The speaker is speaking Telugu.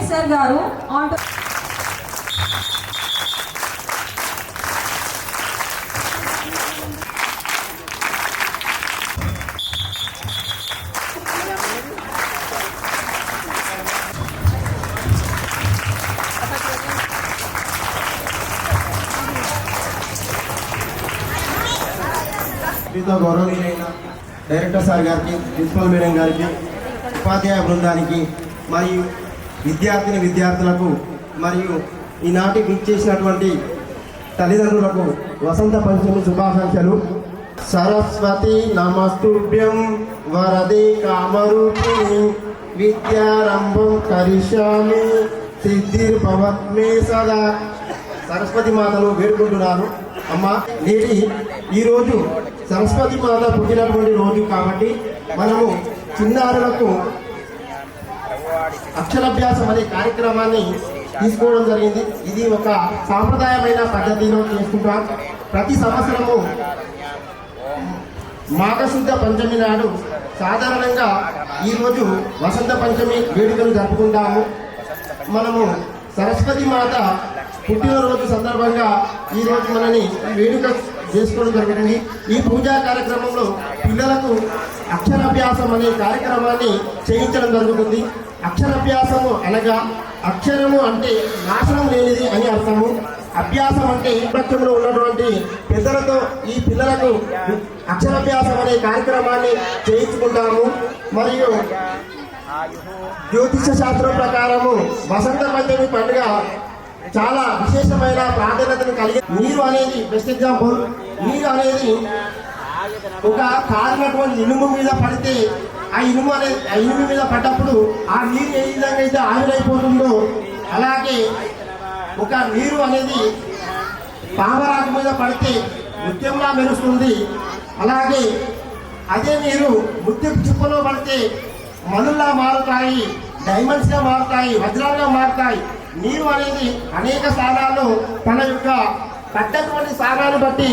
శ్రీధర్ గారు ఆన్ మీతో గౌరవనీయులైన డైరెక్టర్ సార్ గారికి ప్రిన్సిపల్ మేడం గారికి ఉపాధ్యాయ బృందానికి మరియు విద్యార్థిని విద్యార్థులకు మరియు ఈనాటి బుక్ చేసినటువంటి తల్లిదండ్రులకు వసంత పంచమి శుభాకాంక్షలు. సరస్వతి నమస్తుభ్యం వరదే కామరూపిణి విద్యారంభం కరిష్యామి సిద్ధిర్భవత్మే సదా. సరస్వతి మాతను వేడుకుంటున్నాను. అమ్మ నేటి ఈరోజు సరస్వతి మాత పుట్టినటువంటి రోజు కాబట్టి మనము చిన్నారులకు అక్షరాభ్యాసం అనే కార్యక్రమాన్ని తీసుకోవడం జరిగింది. ఇది ఒక సాంప్రదాయమైన పద్ధతిలో చేసుకుంటాం ప్రతి సంవత్సరము మాఘశుద్ధ పంచమి నాడు సాధారణంగా ఈరోజు వసంత పంచమి వేడుకలు జరుపుకుంటాము. మనము సరస్వతి మాత పుట్టినరోజు సందర్భంగా ఈ రోజు మనని వేడుక చేసుకోవడం జరుగుతుంది ఈ పూజా కార్యక్రమంలో పిల్లలకు అక్షరాభ్యాసం అనే కార్యక్రమాన్ని చేయించడం జరుగుతుంది. అక్షరాభ్యాసము అనగా అక్షరము అంటే నాశనం లేనిది అని అర్థము. అభ్యాసం అంటే ప్రత్యంలో ఉన్నటువంటి పెద్దలతో ఈ పిల్లలకు అక్షరాభ్యాసం అనే కార్యక్రమాన్ని చేయించుకుంటాము. మరియు జ్యోతిష శాస్త్రం ప్రకారము వసంత పంచమి పండుగ చాలా విశేషమైన ప్రాధాన్యతను కలిగి నీరు అనేది బెస్ట్ ఎగ్జాంపుల్ నీరు అనేది ఒక కారినటువంటి ఇనుము మీద పడితే ఆ ఇనుము అనేది ఆ ఇనుము మీద పడ్డప్పుడు ఆ నీరు ఏ విధంగా అయితే ఆవిరైపోతుందో అలాగే ఒక నీరు అనేది పామరాకు మీద పడితే ముత్యంలా మెరుస్తుంది. అలాగే అదే నీరు ముత్యం చిప్పలో పడితే మనుల్లా మారుతాయి డైమండ్స్గా మారుతాయి వజ్రాలుగా మారుతాయి. నీరు అనేది అనేక స్థానాల్లో తన యొక్క పడ్డటువంటి స్థానాన్ని బట్టి